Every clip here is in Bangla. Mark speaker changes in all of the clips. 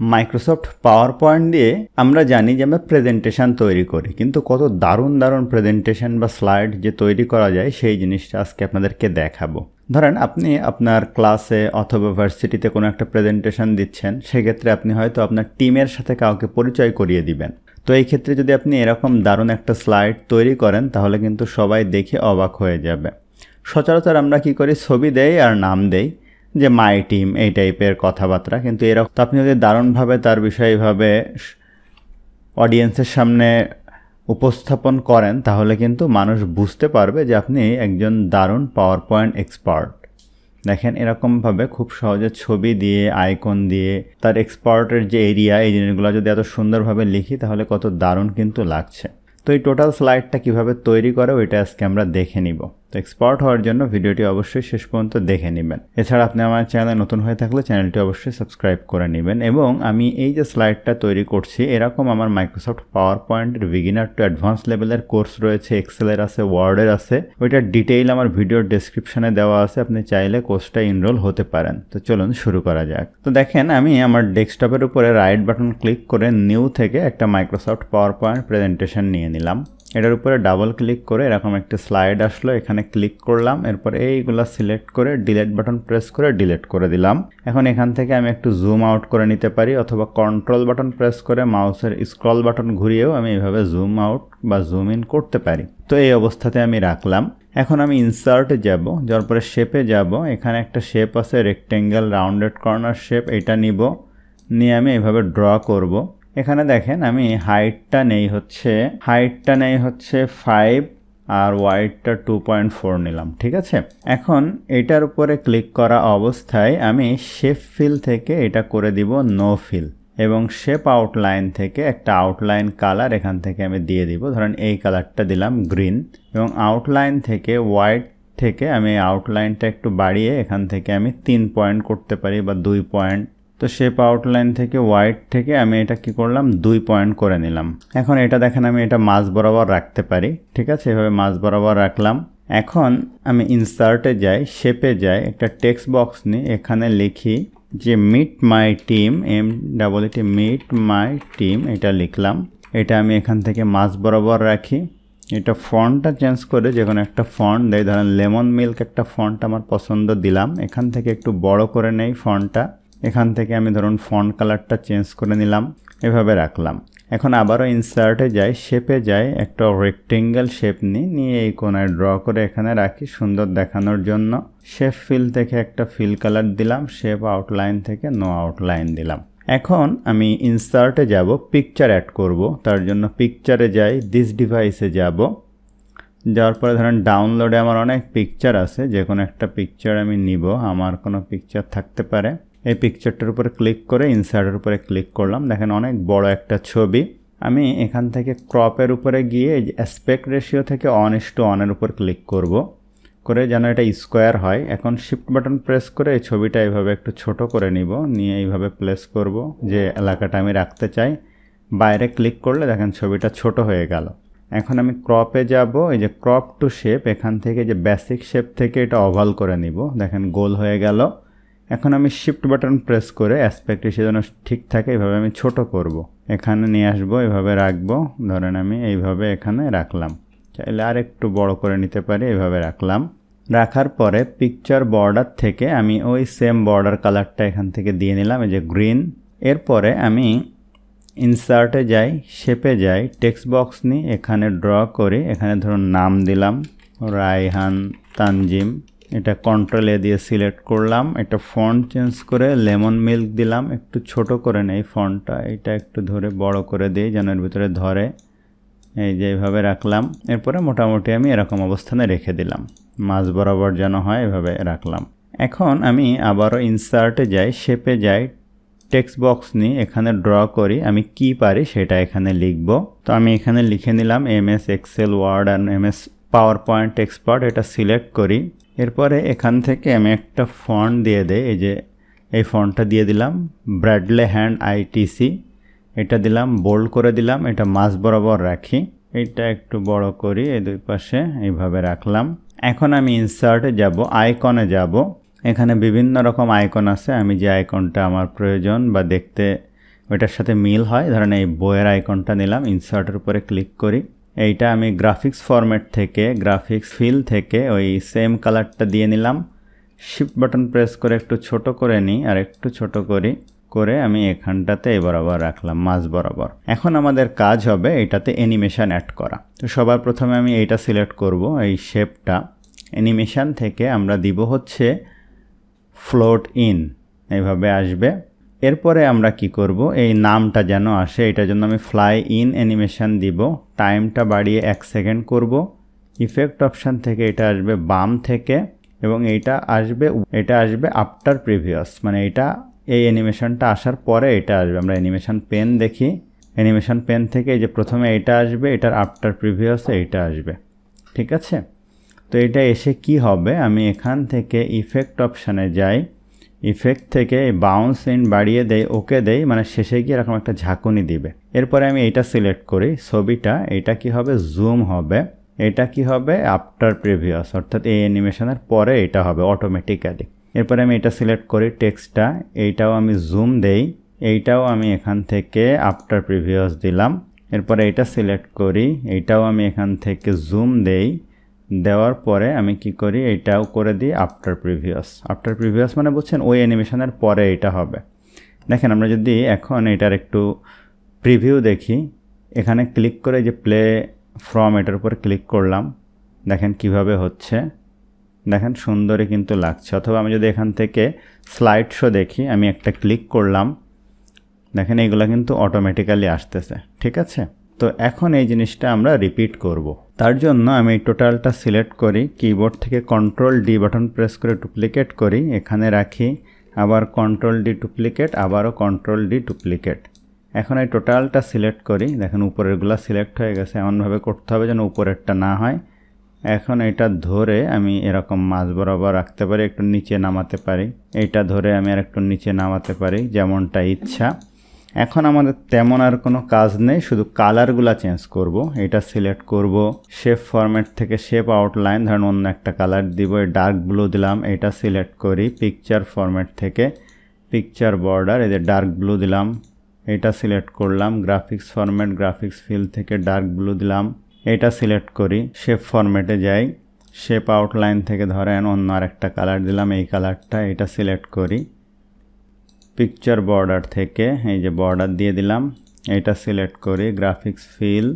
Speaker 1: মাইক্রোসফট পাওয়ার পয়েন্ট দিয়ে আমরা জানি যে আমরা প্রেজেন্টেশন তৈরি করি। কিন্তু কত দারুণ দারুণ প্রেজেন্টেশন বা স্লাইড যে তৈরি করা যায়, সেই জিনিসটা আজকে আপনাদেরকে দেখাবো। ধরেন আপনি আপনার ক্লাসে অথবা ভার্সিটিতে কোনো একটা প্রেজেন্টেশন দিচ্ছেন, সেক্ষেত্রে আপনি হয়তো আপনার টিমের সাথে কাউকে পরিচয় করিয়ে দিবেন। তো এই ক্ষেত্রে যদি আপনি এরকম দারুণ একটা স্লাইড তৈরি করেন, তাহলে কিন্তু সবাই দেখে অবাক হয়ে যাবে। সচরাচর আমরা কি করি? ছবি দেই আর নাম দেই। যে মাই টিম এই টাইপের কথাবার্তা। কিন্তু এরকম তো আপনি যদি দারুণভাবে তার বিষয়ে এইভাবে অডিয়েন্সের সামনে উপস্থাপন করেন, তাহলে কিন্তু মানুষ বুঝতে পারবে যে আপনি একজন দারুণ পাওয়ার পয়েন্ট এক্সপার্ট দেখেন, এরকমভাবে খুব সহজে ছবি দিয়ে আইকন দিয়ে তার এক্সপার্টের যে এরিয়া এই জিনিসগুলো যদি এত সুন্দরভাবে লিখি, তাহলে কত দারুণ কিন্তু লাগছে। তো এই টোটাল স্লাইডটা কীভাবে তৈরি করে, ওইটা আজকে আমরা দেখে নিব। তো এক্সপার্ট হওয়ার জন্য ভিডিওটি অবশ্যই শেষ পর্যন্ত দেখে নেবেন। এছাড়া আপনি আমার চ্যানেলে নতুন হয়ে থাকলে চ্যানেলটি অবশ্যই সাবস্ক্রাইব করে নেবেন এবং আমি এই যে স্লাইডটা তৈরি করছি, এরকম আমার মাইক্রোসফট পাওয়ার পয়েন্টের বিগিনার টু অ্যাডভান্স লেভেলের কোর্স রয়েছে এক্সেলের আছে ওয়ার্ডের আছে। ওইটার ডিটেইল আমার ভিডিওর ডেসক্রিপশনে দেওয়া আছে, আপনি চাইলে কোর্সটা ইনরোল হতে পারেন। তো চলুন শুরু করা যাক। তো দেখেন, আমি আমার ডেস্কটপের উপরে রাইট বাটন ক্লিক করে নিউ থেকে একটা মাইক্রোসফট পাওয়ার পয়েন্ট প্রেজেন্টেশন নিয়ে নিলাম। এটার উপরে ডাবল ক্লিক করে এরকম একটা স্লাইড আসলো, এখানে ক্লিক করলাম, এরপর এইগুলো সিলেক্ট করে ডিলেট বাটন প্রেস করে ডিলেট করে দিলাম। এখন এখান থেকে আমি একটু জুম আউট করে নিতে পারি, অথবা কন্ট্রোল বাটন প্রেস করে মাউসের স্ক্রল বাটন ঘুরিয়েও আমি এইভাবে জুম আউট বা জুম ইন করতে পারি। তো এই অবস্থাতে আমি রাখলাম। এখন আমি ইনসার্টে যাব যাওয়ার পরে শেপে যাব। এখানে একটা শেপ আছে রেক্টেঙ্গেল রাউন্ডেড কর্নার শেপ এটা নিব। নিয়ে আমি এইভাবে ড্র করব। এখানে দেখেন আমি হাইটটা নেই হচ্ছে, হাইটটা নেই হচ্ছে ফাইভ আর ওয়াইডটা টু পয়েন্ট ফোর নিলাম, ঠিক আছে? এখন এটার উপরে ক্লিক করা অবস্থায় আমি শেপ ফিল থেকে এটা করে দিব নো ফিল এবং শেপ আউটলাইন থেকে একটা আউটলাইন কালার এখান থেকে আমি দিয়ে দিব। ধরেন এই কালারটা দিলাম গ্রিন এবং আউটলাইন থেকে হোয়াইট থেকে আমি আউটলাইনটা একটু বাড়িয়ে এখান থেকে আমি তিন পয়েন্ট করতে পারি বা দুই পয়েন্ট তো শেপ আউটলাইন থেকে হোয়াইট থেকে আমি এটা কি করলাম? দুই পয়েন্ট করে নিলাম। এখন এটা দেখেন, আমি এটা মাঝ বরাবর রাখতে পারি, ঠিক আছে? এভাবে মাঝ বরাবর রাখলাম। এখন আমি ইনসার্টে যাই শেপে যাই, একটা টেক্সট বক্স নিই এখানে লিখি যে meet my team M double E T meet my team এটা লিখলাম। এটা আমি এখান থেকে মাঝ বরাবর রাখি। এটা ফন্টটা চেঞ্জ করে যে কোনো একটা ফন্ট দেয় ধরেন লেমন মিল্ক একটা ফন্ট আমার পছন্দ দিলাম, এখান থেকে একটু বড় করে নেই ফন্টটা। এখান থেকে আমি ধরুন ফন্ট কালারটা চেঞ্জ করে নিলাম, এভাবে রাখলাম। এখন আবারও ইনসার্টে যাই শেপে যাই, একটা রেক্টেঙ্গেল শেপ নিই, নিয়ে এই কোনায় ড্র করে এখানে রাখি সুন্দর দেখানোর জন্য। শেপ ফিল থেকে একটা ফিল কালার দিলাম শেপ আউটলাইন থেকে নো আউটলাইন দিলাম। এখন আমি ইনসার্টে যাব পিকচার অ্যাড করব, তার জন্য পিকচারে যাই দিস ডিভাইসে যাব। যাওয়ার পরে ধরেন ডাউনলোডে আমার অনেক পিকচার আছে যে কোনো একটা পিকচার আমি নিব, আমার কোনো পিকচার থাকতে পারে। এই পিকচারটার উপরে ক্লিক করে ইনসার্টের উপরে ক্লিক করলাম। দেখেন অনেক বড় একটা ছবি। আমি এখান থেকে ক্রপের উপরে গিয়ে অ্যাসপেক্ট রেশিও থেকে অন ইস টু অনের উপর ক্লিক করব। করে যেন এটা স্কোয়ার হয়। এখন শিফট বাটন প্রেস করে এই ছবিটা এইভাবে একটু ছোট করে নিব। নিয়ে এইভাবে প্লেস করব যে এলাকাটা আমি রাখতে চাই। বাইরে ক্লিক করলে দেখেন ছবিটা ছোট হয়ে গেল। এখন আমি ক্রপে যাব। এই যে ক্রপ টু শেপ এখান থেকে যে বেসিক শেপ থেকে এটা অভাল করে নিব। দেখেন গোল হয়ে গেল। এখন আমি শিফট বাটন প্রেস করে অ্যাসপেক্ট এসে যেন ঠিক থাকে, এভাবে আমি ছোট করব। এখানে নিয়ে আসব, এভাবে রাখব। ধরেন আমি এইভাবে এখানে রাখলাম। চাইলে আর একটু বড় করে নিতে পারি, এভাবে রাখলাম। রাখার পরে পিকচার বর্ডার থেকে আমি ওই সেম বর্ডার কালারটা এখান থেকে দিয়ে নিলাম, এই যে গ্রিন এরপরে আমি ইনসার্টে যাই শেপে যাই টেক্সট বক্স নিই এখানে ড্র করি। এখানে ধরুন নাম দিলাম, রায়হান তানজিম। এটা কন্ট্রোল দিয়ে সিলেক্ট করলাম, এটা ফন্ট চেঞ্জ করে লেমন মিল্ক দিলাম, একটু ছোট করে নেই ফন্টটা এটা একটু ধরে বড় করে দিই যেন এর ভিতরে ধরে, এই যে এইভাবে রাখলাম, এরপরে মোটামুটি আমি এরকম অবস্থানে রেখে দিলাম, মাঝ বরাবর যেন হয় এভাবে রাখলাম। এখন আমি আবারও ইনসার্টে যাই শেপে যাই টেক্সট বক্স নিয়ে এখানে ড্র করি, আমি কি পারি সেটা এখানে লিখব। তো আমি এখানে লিখে নিলাম, M S Excel, word and M S power point expert, এটা সিলেক্ট করি। এরপরে এখান থেকে আমি একটা ফন্ট দিয়ে দেই, এই যে এই ফন্টটা দিয়ে দিলাম ব্র্যাডলে হ্যান্ড আইটিসি এটা দিলাম বোল্ড করে দিলাম, এটা মাছ বরাবর রাখি, এটা একটু বড় করি, এই দুই পাশে এইভাবে রাখলাম। এখন আমি ইনসার্টে যাব আইকনে যাব। এখানে বিভিন্ন রকম আইকন আছে, আমি যে আইকনটা আমার প্রয়োজন বা দেখতে ওইটার সাথে মিল হয়, ধরেন এই বইয়ের আইকনটা নিলাম ইনসার্টের উপরে ক্লিক করি। এইটা আমি গ্রাফিক্স ফরম্যাট থেকে গ্রাফিক্স ফিল থেকে ওই সেম কালারটা দিয়ে নিলাম। শিফট বাটন প্রেস করে একটু ছোট করে নিই আর একটু ছোট করি, করে আমি এখানটাতে এই বরাবর রাখলাম, মাঝ বরাবর। এখন আমাদের কাজ হবে এটাতে অ্যানিমেশন অ্যাড করা। তো সবার প্রথমে আমি এইটা সিলেক্ট করব, এই শেপটা অ্যানিমেশন থেকে আমরা দিব হচ্ছে ফ্লোট ইন এইভাবে আসবে। এরপরে আমরা কি করব? এই নামটা যেন আসে এটার জন্য আমি ফ্লাই ইন অ্যানিমেশন দিব। টাইমটা বাড়িয়ে এক সেকেন্ড করব। ইফেক্ট অপশান থেকে এটা আসবে বাম থেকে, এবং এইটা আসবে, এটা আসবে আফটার প্রিভিয়াস মানে এটা, এই অ্যানিমেশনটা আসার পরে এটা আসবে। আমরা অ্যানিমেশন পেন দেখি। অ্যানিমেশন পেন থেকে এই যে প্রথমে এটা আসবে, এটার আফটার প্রিভিয়াসে এইটা আসবে। ঠিক আছে? তো এটা এসে কি হবে? আমি এখান থেকে ইফেক্ট অপশানে যাই। ইফেক্ট থেকে বাউন্স ইন বাড়িয়ে দেয়, ওকে দেই মানে শেষে গিয়ে এরকম একটা ঝাঁকুনি দিবে। এরপরে আমি এটা সিলেক্ট করি, ছবিটা, এটা কি হবে? জুম হবে। এটা কি হবে? আফটার প্রিভিয়াস অর্থাৎ এই অ্যানিমেশনের পরে এটা হবে অটোমেটিক্যালি এরপরে আমি এটা সিলেক্ট করি টেক্সটটা এইটাও আমি জুম দেই, এইটাও আমি এখান থেকে আফটার প্রিভিয়াস দিলাম। এরপরে এটা সিলেক্ট করি, এইটাও আমি এখান থেকে জুম দেই দেওয়ার পরে আমি কি করি এইটাও করে দিই আফটার প্রিভিয়াস আফটার প্রিভিয়াস মানে বুঝছেন, ওই অ্যানিমেশনের পরে এটা হবে। দেখেন, আমরা যদি এখন এটার একটু প্রিভিউ দেখি, এখানে ক্লিক করে যে প্লে ফ্রম এটার উপর ক্লিক করলাম, দেখেন কীভাবে হচ্ছে। দেখেন, সুন্দরই কিন্তু লাগছে। অথবা আমি যদি এখান থেকে স্লাইড শো দেখি, আমি একটা ক্লিক করলাম, দেখেন, এগুলো কিন্তু অটোমেটিক্যালি আসতেছে। ঠিক আছে? তো এখন এই জিনিসটা আমরা রিপিট করব। তার জন্য আমি টোটালটা সিলেক্ট করি কিবোর্ড থেকে কন্ট্রোল ডি বাটন প্রেস করে ডুপ্লিকেট করি, এখানে রাখি, আবার কন্ট্রোল ডি ডুপ্লিকেট আবারও কন্ট্রোল ডি ডুপ্লিকেট এখন এই টোটালটা সিলেক্ট করি, দেখেন উপরেরগুলো সিলেক্ট হয়ে গেছে, এমনভাবে করতে হবে যেন উপরেরটা না হয়। এখন এটা ধরে আমি এরকম মাছ বরাবর রাখতে পারি, একটু নিচে নামাতে পারি। এইটা ধরে আমি আর একটু নিচে নামাতে পারি, যেমনটা ইচ্ছা। এখন আমাদের তেমন আর কোনো কাজ নেই, শুধু কালারগুলো চেঞ্জ করব। এটা সিলেক্ট করব। শেপ ফরম্যাট থেকে শেপ আউটলাইন ধরেন অন্য একটা কালার দিব, এই ডার্ক ব্লু দিলাম, এটা সিলেক্ট করি পিকচার ফরম্যাট থেকে। পিকচার বর্ডার যে ডার্ক ব্লু দিলাম, এটা সিলেক্ট করলাম গ্রাফিক্স ফরম্যাট গ্রাফিক্স ফিল থেকে ডার্ক ব্লু দিলাম, এটা সিলেক্ট করি শেপ ফরম্যাটে যাই। শেপ আউটলাইন থেকে ধরেন অন্য আর একটা কালার দিলাম, এই কালারটা এটা সিলেক্ট করি। পিকচার বর্ডার থেকে, এই যে বর্ডার দিয়ে দিলাম, এটা সিলেক্ট করি গ্রাফিক্স ফিল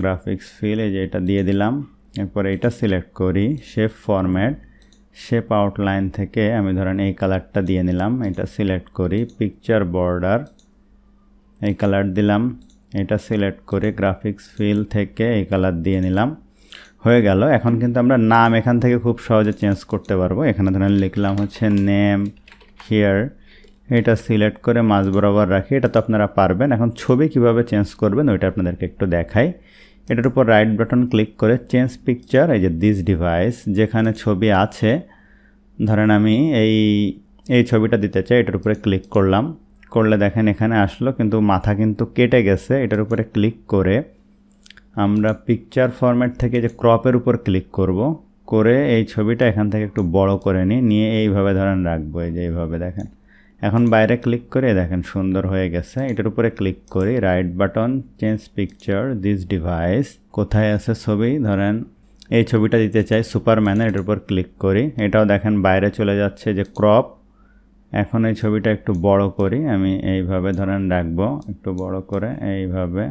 Speaker 1: গ্রাফিক্স ফিল এই যে এটা দিয়ে দিলাম, এরপরে এটা সিলেক্ট করি শেপ ফরম্যাট শেপ আউটলাইন থেকে আমি ধরেন এই কালারটা দিয়ে নিলাম, এটা সিলেক্ট করি পিকচার বর্ডার এই কালার দিলাম, এটা সিলেক্ট করে গ্রাফিক্স ফিল থেকে এই কালার দিয়ে নিলাম, হয়ে গেল। এখন কিন্তু আমরা নাম এখান থেকে খুব সহজে চেঞ্জ করতে পারব। এখানে ধরেন লিখলাম হচ্ছে নেম হিয়ার এটা সিলেক্ট করে মাঝ বরাবর রাখি, এটা তো আপনারা পারবেন। এখন ছবি কীভাবে চেঞ্জ করবেন ওইটা আপনাদেরকে একটু দেখাই। এটার উপর রাইট বাটন ক্লিক করে চেঞ্জ পিকচার এই যে দিস ডিভাইস যেখানে ছবি আছে, ধরেন আমি এই এই ছবিটা দিতে চাই, এটার উপরে ক্লিক করলাম। করলে দেখেন এখানে আসলো, কিন্তু মাথা কিন্তু কেটে গেছে। এটার উপরে ক্লিক করে আমরা পিকচার ফরম্যাট থেকে যে ক্রপের উপর ক্লিক করব, করে এই ছবিটা এখান থেকে একটু বড় করে নিই। নিয়ে এইভাবে ধরেন রাখব, এই যে এইভাবে দেখেন। এখন বাইরে ক্লিক করে দেখেন সুন্দর হয়ে গেছে। এটার উপরে ক্লিক করি right button change picture this device কোথায় আছে ছবি? ধরেন এই ছবিটা দিতে চাই সুপারম্যানের এটার উপর ক্লিক করি। এটাও দেখেন বাইরে চলে যাচ্ছে যে ক্রপ এখন এই ছবিটা একটু বড় করি, আমি এইভাবে ধরেন রাখব, একটু বড় করে এইভাবে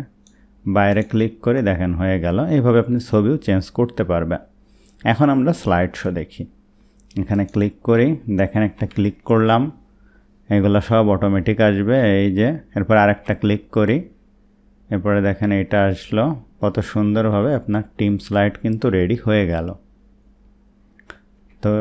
Speaker 1: বাইরে ক্লিক করে দেখেন হয়ে গেল। এইভাবে আপনি ছবিও চেঞ্জ করতে পারবেন। এখন আমরা স্লাইড শো দেখি। এখানে ক্লিক করি, দেখেন একটা ক্লিক করলাম। এগুলো সব অটোমেটিক আসবে, এই যে। এরপর আরেকটা ক্লিক করি। এরপরে দেখেন এটা আসলো। কত সুন্দরভাবে আপনার টিম স্লাইড কিন্তু রেডি হয়ে গেল। তো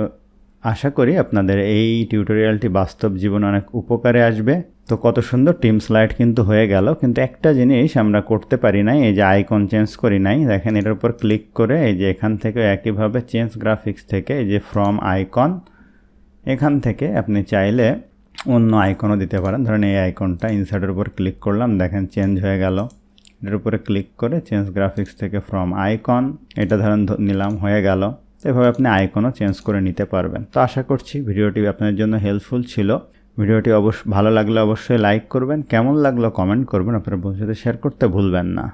Speaker 1: আশা করি আপনাদের এই টিউটোরিয়ালটি বাস্তব জীবনে অনেক উপকারে আসবে। তো কত সুন্দর টিম স্লাইড কিন্তু হয়ে গেল। কিন্তু একটা জিনিস আমরা করতে পারি নাই, এই যে আইকন চেঞ্জ করি নাই। দেখেন এটার উপর ক্লিক করে এই যে এখান থেকে একইভাবে চেঞ্জ গ্রাফিক্স থেকে এই যে ফ্রম আইকন এখান থেকে আপনি চাইলে অন্য আইকনও দিতে পারেন। ধরেন এই আইকনটা ইনসার্টের উপর ক্লিক করলাম, দেখেন চেঞ্জ হয়ে গেল। এটার উপরে ক্লিক করে চেঞ্জ গ্রাফিক্স থেকে ফ্রম আইকন এটা ধরেন নিলাম, হয়ে গেল। এভাবে আপনি আইকনও চেঞ্জ করে নিতে পারবেন। তো আশা করছি ভিডিওটি আপনাদের জন্য হেল্পফুল ছিল। ভিডিওটি অবশ্য ভালো লাগলে অবশ্যই লাইক করবেন। কেমন লাগল কমেন্ট করবেন, আপনার বন্ধুদের শেয়ার করতে ভুলবেন না।